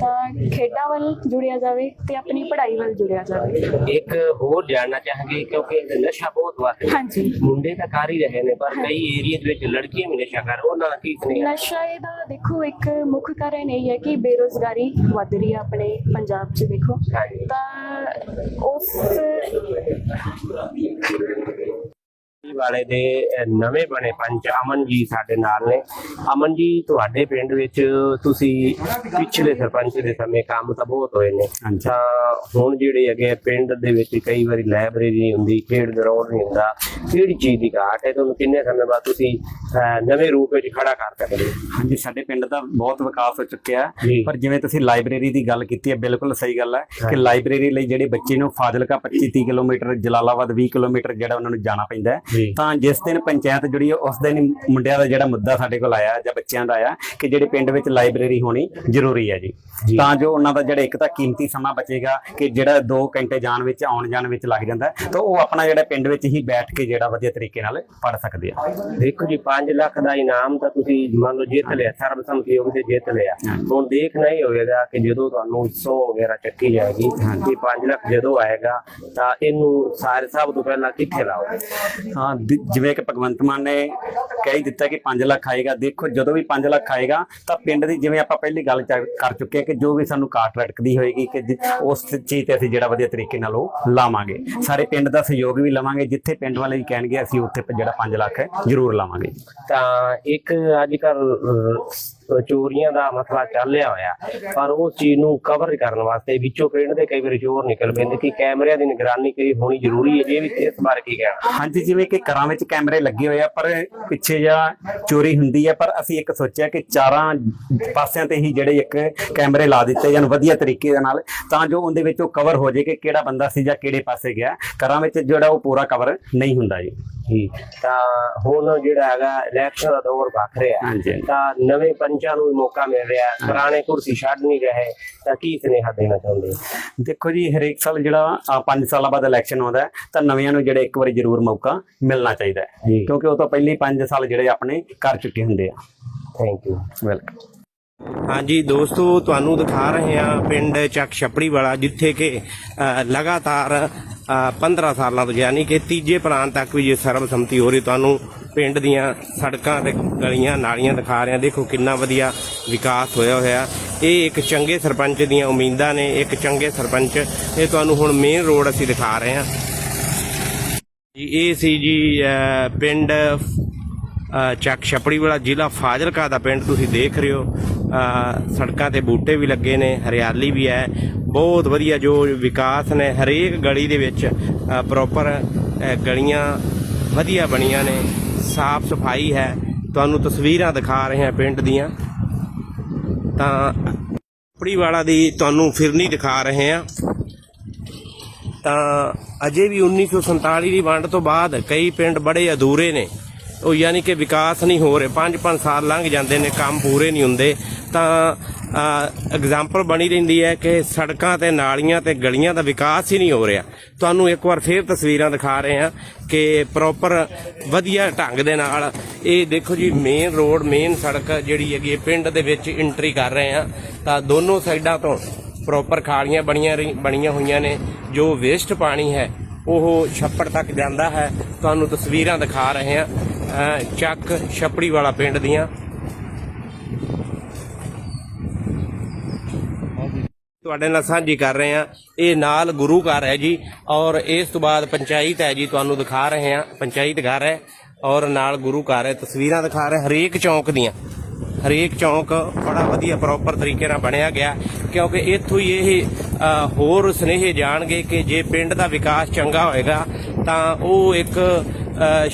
ਤਾਂ ਖੇਡਾਂ ਵੱਲ ਜੁੜਿਆ ਜਾਵੇ ਤੇ ਆਪਣੀ ਪੜ੍ਹਾਈ ਵੱਲ ਜੁੜਿਆ ਜਾਵੇ। ਇੱਕ ਹੋਰ ਜਾਣਨਾ ਚਾਹਾਂਗੇ ਕਿਉਂਕਿ ਨਸ਼ਾ ਬਹੁਤ ਰਿਹਾ। ਹਾਂਜੀ। ਮੁੰਡੇ ਤਾਂ ਕਰ ਹੀ ਰਹੇ ਨੇ ਪਰ ਕਈ ਏਰੀਆ ਦੇ ਵਿੱਚ ਲੜਕੀਆਂ ਵੀ ਨਸ਼ਾ ਕਰ ਉਹਨਾਂ ਦਾ ਕੀ ਸੁਨੇਹਾ? ਨਸ਼ਾ ਇਹਦਾ ਦੇਖੋ ਇੱਕ ਮੁੱਖ ਕਾਰਨ ਇਹ ਹੈ ਕਿ ਬੇਰੋਜ਼ਗਾਰੀ ਵੱਧ ਰਹੀ ਹੈ ਆਪਣੇ ਪੰਜਾਬ 'ਚ ਦੇਖੋ। ਹਾਂਜੀ। ਤਾਂ ਉਸ ਵਾਲੇ ਦੇ ਨਵੇਂ ਬਣੇ ਪੰਚ ਅਮਨ ਜੀ ਸਾਡੇ ਨਾਲ ਨੇ। ਅਮਨ ਜੀ ਤੁਹਾਡੇ ਪਿੰਡ ਵਿੱਚ ਤੁਸੀਂ ਪਿਛਲੇ ਸਰਪੰਚ ਦੇ ਸਮੇਂ ਕੰਮ ਤਾਂ ਬਹੁਤ ਹੋਏ ਨੇ। ਤਾਂ ਹੁਣ ਜਿਹੜੇ ਹੈਗੇ ਪਿੰਡ ਦੇ ਵਿੱਚ ਕਈ ਵਾਰੀ ਲਾਇਬ੍ਰੇਰੀ ਨਹੀਂ ਹੁੰਦੀ ਖੇਡ ਗਰਾਊਂਡ ਨਹੀਂ ਹੁੰਦਾ। ਕਿਹੜੀ ਚੀਜ਼ ਦੀ ਘਾਟ ਹੈ? ਤੁਹਾਨੂੰ ਕਿੰਨੇ ਸਮੇਂ ਬਾਅਦ ਤੁਸੀਂ ਨਵੇਂ ਰੂਪ ਵਿੱਚ ਖੜਾ ਕਰ ਸਕਦੇ ਹਾਂਜੀ ਸਾਡੇ ਪਿੰਡ ਦਾ ਬਹੁਤ ਵਿਕਾਸ ਹੋ ਚੁੱਕਿਆ ਪਰ ਜਿਵੇਂ ਤੁਸੀਂ ਲਾਇਬ੍ਰੇਰੀ ਦੀ ਗੱਲ ਕੀਤੀ ਹੈ ਬਿਲਕੁਲ ਸਹੀ ਗੱਲ ਹੈ ਕਿ। ਲਾਇਬ੍ਰੇਰੀ ਲਈ ਜਿਹੜੇ ਬੱਚੇ ਨੂੰ ਫਾਜ਼ਿਲਕਾ 25 30 ਕਿਲੋਮੀਟਰ ਜਲਾਲਾਬਾਦ 20 ਕਿਲੋਮੀਟਰ ਜਿਹੜਾ ਉਹਨਾਂ ਨੂੰ ਜਾਣਾ ਪੈਂਦਾ ਹੈ ਤਾਂ ਜਿਸ ਦਿਨ ਪੰਚਾਇਤ ਜੁੜੀ ਉਸ ਦਿਨ ਮੁੰਡਿਆਂ ਦਾ ਜਿਹੜਾ ਮੁੱਦਾ ਸਾਡੇ ਕੋਲ ਆਇਆ ਜਾਂ ਬੱਚਿਆਂ ਦਾ ਆਇਆ ਕਿ ਜਿਹੜੇ ਪਿੰਡ ਵਿੱਚ ਲਾਇਬ੍ਰੇਰੀ ਹੋਣੀ ਜ਼ਰੂਰੀ ਹੈ ਜੀ। ਤਾਂ ਜੋ ਉਹਨਾਂ ਦਾ ਜਿਹੜਾ ਇੱਕ ਤਾਂ ਕੀਮਤੀ ਸਮਾਂ ਬਚੇਗਾ ਕਿ ਜਿਹੜਾ 2 ਘੰਟੇ ਜਾਣ ਵਿੱਚ ਆਉਣ ਜਾਣ ਵਿੱਚ ਲੱਗ ਜਾਂਦਾ ਤਾਂ ਉਹ ਆਪਣਾ ਜਿਹੜਾ ਪਿੰਡ ਵਿੱਚ ਹੀ ਬੈਠ ਕੇ ਜਿਹੜਾ ਵਧੀਆ ਤਰੀਕੇ ਨਾਲ ਪੜ੍ਹ ਸਕਦੇ ਆ। ਦੇਖੋ ਜੀ 5 ਲੱਖ ਦਾ ਇਨਾਮ ਤਾਂ ਤੁਸੀਂ ਮੰਨ ਲਓ ਜਿੱਤ ਲਿਆ ਸਰਬਸੰਮਤੀ ਕੇ ਜਿੱਤ ਲਿਆ। ਹੁਣ ਦੇਖਣਾ ਹੀ ਹੋਵੇਗਾ ਕਿ ਜਦੋਂ ਤੁਹਾਨੂੰ 100 ਵਗੈਰਾ ਚੱਕੀ ਜਾਏਗੀ ਕਿ 5 ਲੱਖ ਜਦੋਂ ਆਏਗਾ ਤਾਂ ਇਹਨੂੰ ਸਾਰੇ ਸਭ ਤੋਂ ਪਹਿਲਾਂ ਕਿੱਥੇ ਲਾਓਗੇ? ਹਾਂ ਦਿ- ਜਿਵੇਂ ਕਿ ਭਗਵੰਤ ਮਾਨ ਨੇ ਕਹਿ ਹੀ ਦਿੱਤਾ ਕਿ 5 ਲੱਖ ਆਏਗਾ। ਦੇਖੋ, ਜਦੋਂ ਵੀ 5 ਲੱਖ ਆਏਗਾ, ਤਾਂ ਪਿੰਡ ਦੀ ਜਿਵੇਂ ਆਪਾਂ ਪਹਿਲੀ ਗੱਲ ਚ- ਕਰ ਚੁੱਕੇ ਹਾਂ ਕਿ ਜੋ ਵੀ ਸਾਨੂੰ ਕਾਟ ਰਟਕਦੀ ਹੋਏਗੀ ਕਿ ਜਿ- ਉਸ ਚੀਜ਼ ਤੇ ਅਸੀਂ ਜਿਹੜਾ ਵਧੀਆ ਤਰੀਕੇ ਨਾਲ ਉਹ ਲਾਵਾਂਗੇ। ਸਾਰੇ ਪਿੰਡ ਦਾ ਸਹਿਯੋਗ ਵੀ ਲਵਾਂਗੇ। ਜਿੱਥੇ ਪਿੰਡ ਵਾਲੇ ਵੀ ਕਹਿਣਗੇ, ਅਸੀਂ ਉੱਥੇ ਜਿਹੜਾ 5 ਲੱਖ ਹੈ ਜ਼ਰੂਰ ਲਾਵਾਂਗੇ। ਤਾਂ ਇੱਕ ਅੱਜ ਕੱਲ ਚੋਰੀਆਂ ਦਾ ਮਸਲਾ ਚੱਲਿਆ ਹੋਇਆ। ਪਰ ਉਸ ਚੀਜ਼ ਨੂੰ ਕਵਰ ਕਰਨ ਵਾਸਤੇ ਵਿੱਚੋਂ ਪਿੰਡ ਦੇ ਕਈ ਵਾਰੀ ਚੋਰ ਨਿਕਲ ਪੈਂਦੇ ਕਿ ਕੈਮਰਿਆਂ ਦੀ ਨਿਗਰਾਨੀ ਕਰੀ ਹੋਣੀ ਜ਼ਰੂਰੀ ਹੈ, ਜੇ ਵੀ ਇਸ ਬਾਰੇ ਕੀ ਕਹਿਣਾ। ਹਾਂਜੀ, ਜਿਵੇਂ ਕਿ ਘਰਾਂ ਵਿੱਚ ਕੈਮਰੇ ਲੱਗੇ ਹੋਏ ਆ, ਪਰ ਪਿੱਛੇ ਜਾਂ ਚੋਰੀ ਹੁੰਦੀ ਹੈ, ਪਰ ਅਸੀਂ ਇੱਕ ਸੋਚਿਆ ਕਿ ਚਾਰਾਂ ਪਾਸਿਆਂ ਤੇ ਹੀ ਜਿਹੜੇ ਇੱਕ ਕੈਮਰੇ ਲਾ ਦਿੱਤੇ ਜਾਣ ਵਧੀਆ ਤਰੀਕੇ ਦੇ ਨਾਲ, ਤਾਂ ਜੋ ਉਹਦੇ ਵਿੱਚ ਉਹ ਕਵਰ ਹੋ ਜਾਏ ਕਿ ਕਿਹੜਾ ਬੰਦਾ ਸੀ ਜਾਂ ਕਿਹੜੇ ਪਾਸੇ ਗਿਆ। ਘਰਾਂ ਵਿੱਚ ਜਿਹੜਾ ਉਹ ਪੂਰਾ ਕਵਰ ਨਹੀਂ ਹੁੰਦਾ ਜੀ। ਜੀ। ਤਾਂ ਹੁਣ ਜਿਹੜਾ ਹੈਗਾ ਇਲੈਕਸ਼ਨ ਦਾ ਦੌਰ ਭਖ ਰਿਹਾ। ਤਾਂ ਨਵੇਂ ਪੰਚਾਂ ਨੂੰ ਮੌਕਾ ਮਿਲ ਰਿਹਾ। ਪੁਰਾਣੇ ਕੁਰਸੀ ਛੱਡ ਨਹੀਂ ਰਹੇ। ਤਾਂ ਕੀ ਸੁਨੇਹਾ ਦੇਣਾ ਚਾਹੁੰਦੇ ਦੇਖੋ ਜੀ ਹਰੇਕ ਸਾਲ ਜਿਹੜਾ 5 ਸਾਲਾਂ ਬਾਅਦ ਇਲੈਕਸ਼ਨ ਆਉਂਦਾ ਤਾਂ ਨਵਿਆਂ ਨੂੰ ਜਿਹੜੇ ਇੱਕ ਵਾਰੀ ਜ਼ਰੂਰ ਮੌਕਾ ਮਿਲਣਾ ਚਾਹੀਦਾ ਕਿਉਂਕਿ ਉਹ ਤਾਂ ਪਹਿਲੀ 5 ਸਾਲ ਜਿਹੜੇ ਆਪਣੇ ਕਰ ਚੁੱਕੇ ਹੁੰਦੇ ਆ। ਥੈਂਕ ਯੂ ਵੈਲਕਮ ਹਾਂਜੀ ਦੋਸਤੋ ਤੁਹਾਨੂੰ ਦਿਖਾ ਰਹੇ ਹਾਂ ਪਿੰਡ ਚੱਕ ਛਪੜੀ ਵਾਲਾ ਜਿੱਥੇ ਕਿ ਲਗਾਤਾਰ ਅ, 15 ਸਾਲਾਂ ਤੋਂ ਯਾਨੀ ਕਿ ਤੀਜੇ ਪ੍ਰਾਂਤ ਤੱਕ ਵੀ ਜੇ ਸਰਬਸੰਮਤੀ ਹੋ ਰਹੀ ਤੁਹਾਨੂੰ ਪਿੰਡ ਦੀਆਂ ਸੜਕਾਂ ਤੇ ਗਲੀਆਂ ਨਾਲੀਆਂ ਦਿਖਾ ਰਹੇ ਹਾਂ। ਦੇਖੋ ਕਿੰਨਾ ਵਧੀਆ ਵਿਕਾਸ ਹੋਇਆ ਹੋਇਆ। ਇਹ ਇੱਕ ਚੰਗੇ ਸਰਪੰਚ ਦੀਆਂ ਉਮੀਦਾਂ ਨੇ ਇੱਕ ਚੰਗੇ ਸਰਪੰਚ। ਇਹ ਤੁਹਾਨੂੰ ਹੁਣ ਮੇਨ ਰੋਡ ਅਸੀਂ ਦਿਖਾ ਰਹੇ ਹਾਂ। ਜੀ ਇਹ ਸੀ ਜੀ ਪਿੰਡ ਚੱਕ ਛਪੜੀ ਵਾਲਾ ਜ਼ਿਲ੍ਹਾ ਫਾਜ਼ਿਲਕਾ ਦਾ ਪਿੰਡ ਤੁਸੀਂ ਦੇਖ ਰਹੇ ਹੋ। ਸੜਕਾਂ ਤੇ ਬੂਟੇ ਵੀ ਲੱਗੇ ਨੇ, ਹਰਿਆਲੀ ਵੀ ਹੈ। ਬਹੁਤ ਵਧੀਆ ਜੋ ਵਿਕਾਸ ਨੇ, ਹਰੇਕ ਗਲੀ ਦੇ ਵਿੱਚ ਪ੍ਰੋਪਰ ਗਲੀਆਂ ਵਧੀਆ ਬਣੀਆਂ ਨੇ, ਸਾਫ਼ ਸਫ਼ਾਈ ਹੈ। ਤੁਹਾਨੂੰ ਤਸਵੀਰਾਂ ਦਿਖਾ ਰਹੇ ਹਾਂ ਪਿੰਡ ਦੀਆਂ। ਤਾਂ ਛਪੜੀ ਵਾਲਾ ਦੀ ਤੁਹਾਨੂੰ ਫਿਰਨੀ ਦਿਖਾ ਰਹੇ ਹਾਂ। ਤਾਂ ਅਜੇ ਵੀ 1947 ਦੀ ਵੰਡ ਤੋਂ ਬਾਅਦ ਕਈ ਪਿੰਡ ਬੜੇ ਅਧੂਰੇ ਨੇ। ਉਹ ਯਾਨੀ ਕਿ ਵਿਕਾਸ ਨਹੀਂ ਹੋ ਰਹੇ। 5-5 ਸਾਲ ਲੰਘ ਜਾਂਦੇ ਨੇ, ਕੰਮ ਪੂਰੇ ਨਹੀਂ ਹੁੰਦੇ। ਤਾਂ ਐਗਜ਼ਾਮਪਲ ਬਣੀ ਰਹਿੰਦੀ ਹੈ ਕਿ ਸੜਕਾਂ ਤੇ ਨਾਲੀਆਂ ਤੇ ਗਲੀਆਂ ਦਾ ਵਿਕਾਸ ਹੀ ਨਹੀਂ ਹੋ ਰਿਹਾ। ਤੁਹਾਨੂੰ ਇੱਕ ਵਾਰ ਫੇਰ ਤਸਵੀਰਾਂ ਦਿਖਾ ਰਹੇ ਹਾਂ ਕਿ ਪ੍ਰੋਪਰ ਵਧੀਆ ਢੰਗ ਦੇ ਨਾਲ ਇਹ ਦੇਖੋ ਜੀ ਮੇਨ ਰੋਡ ਮੇਨ ਸੜਕ ਜਿਹੜੀ ਹੈਗੀ ਹੈ, ਪਿੰਡ ਦੇ ਵਿੱਚ ਐਂਟਰੀ ਕਰ ਰਹੇ ਹਾਂ। ਤਾਂ ਦੋਨੋਂ ਸਾਈਡਾਂ ਤੋਂ ਪ੍ਰੋਪਰ ਖਾਲੀਆਂ ਬਣੀਆਂ ਰਹੀ- ਬਣੀਆਂ ਹੋਈਆਂ ਨੇ। ਜੋ ਵੇਸਟ ਪਾਣੀ ਹੈ, ਉਹ ਛੱਪੜ ਤੱਕ ਜਾਂਦਾ ਹੈ। ਤੁਹਾਨੂੰ ਤਸਵੀਰਾਂ ਦਿਖਾ ਰਹੇ ਹਾਂ। ਚੱਕ ਛੱਪੜੀ ਵਾਲਾ ਪਿੰਡ ਦੀਆਂ। ਤੁਹਾਡੇ ਨਾਲ ਸਾਂਝੀ ਕਰ ਰਹੇ ਹਾਂ। ਇਹ ਨਾਲ ਗੁਰੂ ਘਰ ਹੈ ਜੀ ਔਰ ਇਸ ਤੋਂ ਬਾਅਦ ਪੰਚਾਇਤ ਹੈ ਜੀ ਤੁਹਾਨੂੰ ਦਿਖਾ ਰਹੇ ਹਾਂ। ਪੰਚਾਇਤ ਘਰ ਹੈ ਔਰ ਨਾਲ ਗੁਰੂ ਘਰ ਹੈ। ਤਸਵੀਰਾਂ ਦਿਖਾ ਰਹੇ ਹਰੇਕ ਚੌਂਕ ਦੀਆਂ। ਹਰੇਕ ਚੌਂਕ ਬੜਾ ਵਧੀਆ ਪ੍ਰੋਪਰ ਤਰੀਕੇ ਨਾਲ ਬਣਿਆ ਗਿਆ ਕਿਉਂਕਿ ਇੱਥੋਂ ਹੀ ਇਹ ਹੋਰ ਸੁਨੇਹੇ ਜਾਣਗੇ ਕਿ ਜੇ ਪਿੰਡ ਦਾ ਵਿਕਾਸ ਚੰਗਾ ਹੋਏਗਾ ਤਾਂ ਉਹ ਇੱਕ ਅ,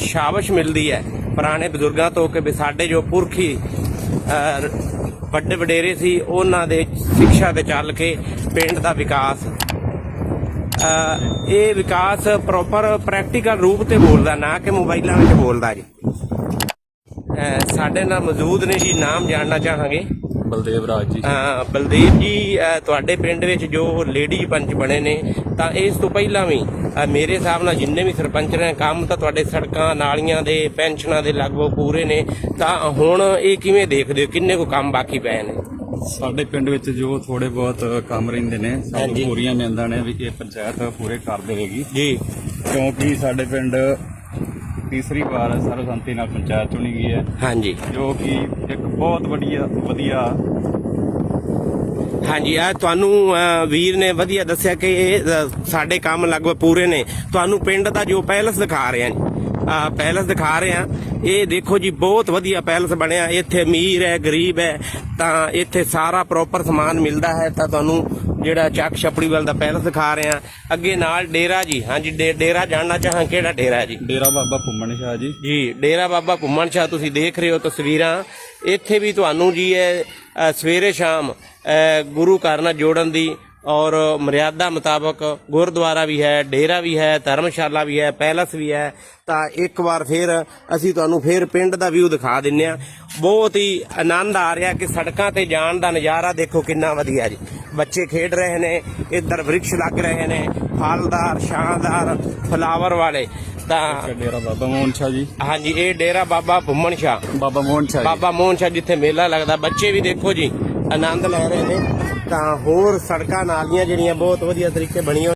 ਮਿਲਦੀ ਹੈ। ਪੁਰਾਣੇ ਬਜ਼ੁਰਗਾਂ ਤੋਂ ਕਿ ਸਾਡੇ ਜੋ ਪੁਰਖੀ ਵੱਡੇ ਵਡੇਰੇ ਸੀ, ਉਹਨਾਂ ਦੇ ਸਿੱਖਿਆ ਤੇ ਚੱਲ ਕੇ ਪਿੰਡ ਦਾ ਵਿਕਾਸ। ਇਹ ਵਿਕਾਸ ਪ੍ਰੋਪਰ ਪ੍ਰੈਕਟੀਕਲ ਰੂਪ ਤੇ ਬੋਲਦਾ, ਨਾ ਕਿ ਮੋਬਾਈਲਾਂ ਵਿੱਚ ਬੋਲਦਾ ਜੀ। ਸਾਡੇ ਨਾਲ ਮੌਜੂਦ ਨੇ ਜੀ, ਨਾਮ ਜਾਣਨਾ ਚਾਹਾਂਗੇ। ਬਲਦੇਵ ਰਾਜ ਜੀ। ਅ, ਬਲਦੇਵ ਜੀ ਤੁਹਾਡੇ ਪਿੰਡ ਵਿੱਚ ਜੋ ਲੇਡੀ ਪੰਚ ਬਣੇ ਨੇ ਤਾਂ ਇਸ ਤੋਂ ਪਹਿਲਾਂ ਵੀ ਮੇਰੇ ਹਿਸਾਬ ਨਾਲ ਜਿੰਨੇ ਵੀ ਸਰਪੰਚ ਨੇ ਕੰਮ ਤਾਂ ਤੁਹਾਡੇ ਸੜਕਾਂ ਨਾਲੀਆਂ ਦੇ ਪੈਨਸ਼ਨਾਂ ਦੇ ਲਗਭਗ ਪੂਰੇ ਨੇ ਤਾਂ ਹੁਣ ਇਹ ਕਿਵੇਂ ਦੇਖਦੇ ਹੋ? ਕਿੰਨੇ ਕੁ ਕੰਮ ਬਾਕੀ ਪਏ ਨੇ? ਸਾਡੇ ਪਿੰਡ ਵਿੱਚ ਜੋ ਥੋੜੇ ਬਹੁਤ ਕੰਮ ਰਹਿੰਦੇ ਨੇ ਹਾਂਜੀ। ਸਾਨੂੰ ਪੂਰੀਆਂ ਮਿਲਦਾ ਨੇ ਵੀ ਇਹ ਪੰਚਾਇਤ ਪੂਰੇ ਕਰ ਦੇਵੇਗੀ। ਜੀ। ਕਿਉਂਕਿ ਸਾਡੇ ਪਿੰਡ ਤੀਸਰੀ ਵਾਰ ਸਰਬਸੰਮਤੀ ਨਾਲ ਪੰਚਾਇਤ ਚੁਣੀ ਗਈ ਹੈ। ਹਾਂਜੀ। ਜੋ ਕਿ ਇੱਕ ਬਹੁਤ ਵਧੀਆ ਵਧੀਆ ਹਾਂਜੀ ਆ ਤੁਹਾਨੂੰ ਵੀਰ ਨੇ ਵਧੀਆ ਦੱਸਿਆ ਕਿ ਇਹ ਸਾਡੇ ਕੰਮ ਲਗਭਗ ਪੂਰੇ ਨੇ। ਤੁਹਾਨੂੰ ਪਿੰਡ ਦਾ ਜੋ ਪਹਿਲਸ ਦਿਖਾ ਰਹੇ ਹਾਂ ਪੈਲਸ ਦਿਖਾ ਰਹੇ ਹਾਂ। ਇਹ ਦੇਖੋ ਜੀ ਬਹੁਤ ਵਧੀਆ ਪੈਲਸ ਬਣਿਆ। ਇੱਥੇ ਅਮੀਰ ਹੈ ਗਰੀਬ ਹੈ ਤਾਂ ਇੱਥੇ ਸਾਰਾ ਪ੍ਰੋਪਰ ਸਮਾਨ ਮਿਲਦਾ ਹੈ। ਤਾਂ ਤੁਹਾਨੂੰ ਜਿਹੜਾ ਚੱਕ ਛਪੜੀਵਾਲ ਦਾ ਪੈਲਸ ਦਿਖਾ ਰਹੇ ਹਾਂ। ਅੱਗੇ ਨਾਲ ਡੇਰਾ ਜੀ ਹਾਂਜੀ ਡੇਰਾ ਜਾਣਨਾ ਚਾਹਾਂ ਕਿਹੜਾ ਡੇਰਾ ਹੈ ਜੀ? ਡੇਰਾ ਬਾਬਾ ਭੁੰਮਣ ਸ਼ਾਹ ਜੀ। ਜੀ ਡੇਰਾ ਬਾਬਾ ਭੁੰਮਣ ਸ਼ਾਹ ਤੁਸੀਂ ਦੇਖ ਰਹੇ ਹੋ ਤਸਵੀਰਾਂ। ਇੱਥੇ ਵੀ ਤੁਹਾਨੂੰ ਜੀ ਹੈ ਸਵੇਰੇ ਸ਼ਾਮ ਗੁਰੂ ਘਰ ਨਾਲ ਜੋੜਨ ਦੀ ਔਰ ਮਰਿਆਦਾ ਮੁਤਾਬਕ ਗੁਰਦੁਆਰਾ ਵੀ ਹੈ ਡੇਰਾ ਵੀ ਹੈ ਧਰਮਸ਼ਾਲਾ ਵੀ ਹੈ ਪੈਲਸ ਵੀ ਹੈ। ਤਾਂ ਇੱਕ ਵਾਰ ਫਿਰ ਅਸੀਂ ਤੁਹਾਨੂੰ ਫਿਰ ਪਿੰਡ ਦਾ ਵਿਊ ਦਿਖਾ ਦਿੰਨੇ ਆ। ਬਹੁਤ ਹੀ ਆਨੰਦ ਆ ਰਿਹਾ ਕਿ ਸੜਕਾਂ ਤੇ ਜਾਣ ਦਾ ਨਜ਼ਾਰਾ ਦੇਖੋ ਕਿੰਨਾ ਵਧੀਆ ਜੀ। ਬੱਚੇ ਖੇਡ ਰਹੇ ਨੇ ਇੱਧਰ ਵ੍ਰਿਕਸ਼ ਲੱਗ ਰਹੇ ਨੇ ਫਲਦਾਰ ਸ਼ਾਨਦਾਰ ਫਲਾਵਰ ਵਾਲੇ। ਤਾਂ ਡੇਰਾ ਬਾਬਾ ਮੋਹਨ ਸ਼ਾਹ ਜੀ। ਹਾਂਜੀ ਇਹ ਡੇਰਾ ਬਾਬਾ ਭੁੰਮਣ ਸ਼ਾਹ। ਬਾਬਾ ਮੋਹਨ ਸ਼ਾਹ ਬਾਬਾ ਮੋਹਨ ਸ਼ਾਹ ਜਿੱਥੇ ਮੇਲਾ ਲੱਗਦਾ ਬੱਚੇ ਵੀ ਦੇਖੋ ਜੀ। ਆਨੰਦ ਲੈ ਰਹੇ ਨੇ। ਤਾਂ ਹੋਰ ਸੜਕਾਂ ਨਾਲੀਆਂ ਜਿਹੜੀਆਂ ਬਹੁਤ ਵਧੀਆ ਤਰੀਕੇ ਬਣੀਆਂ